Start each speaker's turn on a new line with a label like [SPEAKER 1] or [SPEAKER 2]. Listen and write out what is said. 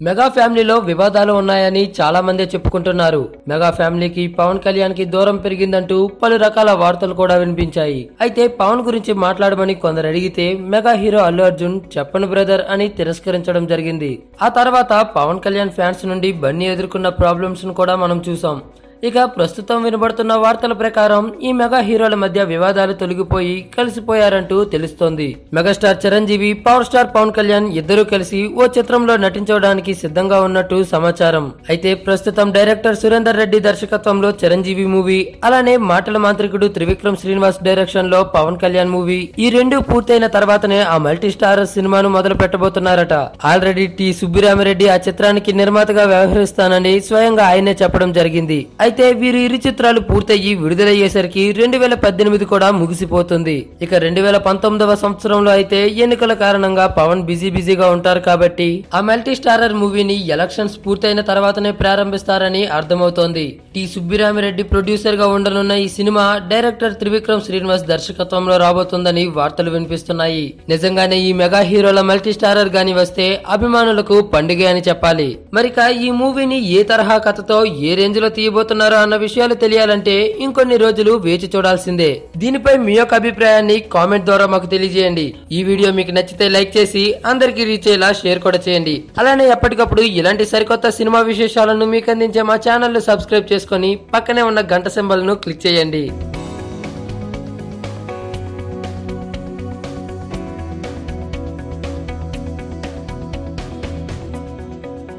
[SPEAKER 1] Mega ఫ్యామిలీలో వివాదాలు ఉన్నాయని చాలా మంది చెప్పుకుంటున్నారు. మెగా ఫ్యామిలీకి పవన్ కళ్యాణ్కి దూరం పెరిగిందంటూ పలు రకాల వార్తలు కూడా వినిపించాయి. అయితే పవన్ గురించి మాట్లాడమని కొందరు అడిగితే మెగా హీరో అల్లు అర్జున్ చెప్పను బ్రదర్ అని తిరస్కరించడం జరిగింది. ఆ తర్వాత పవన్ కళ్యాణ్ ఫ్యాన్స్ నుండి బన్నీ ఎదుర్కొన్న ప్రాబ్లమ్స్ను కూడా మనం చూసాం. ఇక ప్రస్తుతం వినబడుతున్న వార్తల ప్రకారం ఈ మెగా హీరోల మధ్య వివాదాలు తొలగిపోయి కలిసిపోయారంటూ తెలుస్తోంది. Megastar Chiranjeevi power star Pawan Kalyan ఇద్దరూ కలిసి ఓ చిత్రంలో నటించడానికి సిద్ధంగా ఉన్నట్టు సమాచారం. అయితే ప్రస్తుతం డైరెక్టర్ సురేందర్ రెడ్డి దర్శకత్వంలో చిరంజీవి మూవీ అలానే మాటల మాంత్రికుడు త్రివిక్రమ్ శ్రీనివాస్ డైరెక్షన్లో పవన్ కళ్యాణ్ మూవీ ఈ రెండు పూర్తయిన తర్వాతనే ఆ మల్టీ స్టార్ సినిమాను మొదలు పెట్టబోతున్నారట. ఆల్రెడీ టి సుబ్బిరామిరెడ్డి ఆ చిత్రానికి నిర్మాతగా వ్యవహరిస్తానని స్వయంగా ఆయనే చెప్పడం జరిగింది. అయితే వీరి ఇరు చిత్రాలు పూర్తయ్యి విడుదలయ్యేసరికి రెండు వేల పద్దెనిమిది కూడా ముగిసిపోతుంది. ఇక రెండు వేల పంతొమ్మిదవ సంవత్సరంలో అయితే ఎన్నికల కారణంగా పవన్ బిజీ బిజీగా ఉంటారు కాబట్టి ఆ మల్టీ స్టారర్ మూవీని ఎలక్షన్స్ పూర్తయిన తర్వాతనే ప్రారంభిస్తారని అర్థమవుతోంది. టి సుబ్బిరామిరెడ్డి ప్రొడ్యూసర్గా ఉండనున్న ఈ సినిమా డైరెక్టర్ త్రివిక్రమ్ శ్రీనివాస్ దర్శకత్వంలో రాబోతుందని వార్తలు వినిపిస్తున్నాయి. నిజంగానే ఈ మెగా హీరోల మల్టీ స్టారర్ గాని వస్తే అభిమానులకు పండుగ అని చెప్పాలి. మరిక ఈ మూవీని ఏ తరహా కథతో ఏ రేంజ్లో తీయబోతున్నారు చేస్తున్నారో అన్న విషయాలు తెలియాలంటే ఇంకొన్ని రోజులు వేచి చూడాల్సిందే. దీనిపై మీ యొక్క అభిప్రాయాన్ని కామెంట్ ద్వారా మాకు తెలియజేయండి. ఈ వీడియో మీకు నచ్చితే లైక్ చేసి అందరికీ రీచ్ అయ్యేలా షేర్ కూడా చేయండి. అలానే ఎప్పటికప్పుడు ఇలాంటి సరికొత్త సినిమా విశేషాలను మీకు అందించే మా ఛానల్ సబ్స్క్రైబ్ చేసుకొని పక్కనే ఉన్న గంట సింబల్ను క్లిక్ చేయండి.